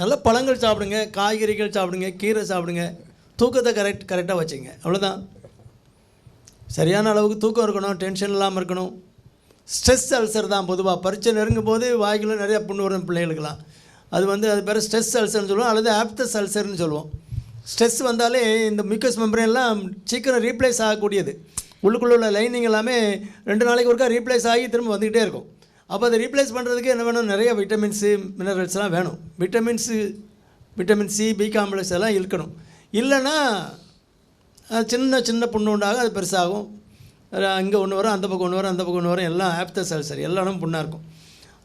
நல்ல பழங்கள் சாப்பிடுங்க காய்கறிகள் சாப்பிடுங்க கீரை சாப்பிடுங்க. தூக்கத்தை கரெக்ட் கரெக்டாக வச்சுங்க. அவ்வளோதான் சரியான அளவுக்கு தூக்கம் இருக்கணும் டென்ஷன் இல்லாமல் இருக்கணும். ஸ்ட்ரெஸ் அல்சர் தான் பொதுவாக பரீட்சை நெருங்கும் போது வாய்க்குள்ள நிறைய புண்ணு வரும் பிள்ளைகளுக்கெல்லாம். அது வந்து அது பேர் ஸ்ட்ரெஸ் அல்சர்னு சொல்லுவோம் அல்லது ஆப்தஸ் அல்சர்னு சொல்லுவோம். ஸ்ட்ரெஸ் வந்தாலே இந்த மியூக்கஸ் மெம்பரெல்லாம் எல்லாம் சீக்கிரம் ரீப்ளேஸ் ஆகக்கூடியது. உள்ளுக்குள்ளே உள்ள லைனிங் எல்லாமே ரெண்டு நாளைக்கு ஒருக்கா ரீப்ளேஸ் ஆகி திரும்ப வந்துக்கிட்டே இருக்கும். அப்போ அதை ரீப்ளேஸ் பண்ணுறதுக்கு என்ன வேணும்? நிறைய விட்டமின்ஸு மினரல்ஸ்லாம் வேணும். Vitamins vitamin C B complex எல்லாம் இருக்கணும். இல்லைன்னா சின்ன சின்ன புண்ணு உண்டாகும் அது பெருசாகும். இங்கே ஒன்று வரும் அந்த பக்கம் ஒன்று வரும் அந்த பக்கம் ஒன்று வரும். எல்லாம் ஆப்தஸ் அல்சர் எல்லாரும் புண்ணாக இருக்கும்.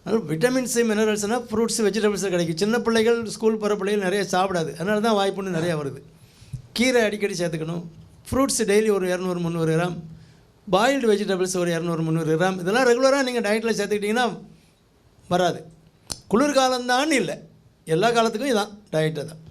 அதனால் விட்டமின்ஸு மினரல்ஸ்னால் ஃப்ரூட்ஸ் வெஜிடபிள்ஸ் கிடைக்கும். சின்ன பிள்ளைகள் ஸ்கூல் போகிற பிள்ளைகள் நிறைய சாப்பிடாது. அதனால தான் வாய்ப்புண்ணு நிறையா வருது. கீரை அடிக்கடி சேர்த்துக்கணும். ஃப்ரூட்ஸ் டெய்லி ஒரு இரநூறு முந்நூறு கிராம். பாயில்டு வெஜிடபிள்ஸ் ஒரு இரநூறு முந்நூறு கிராம். இதெல்லாம் ரெகுலராக நீங்கள் டயட்டில் சேர்த்துக்கிட்டிங்கன்னா வராது. குளிர்காலம்தான் இல்லை. எல்லா காலத்துக்கும் இதான் டயட்டு தான்.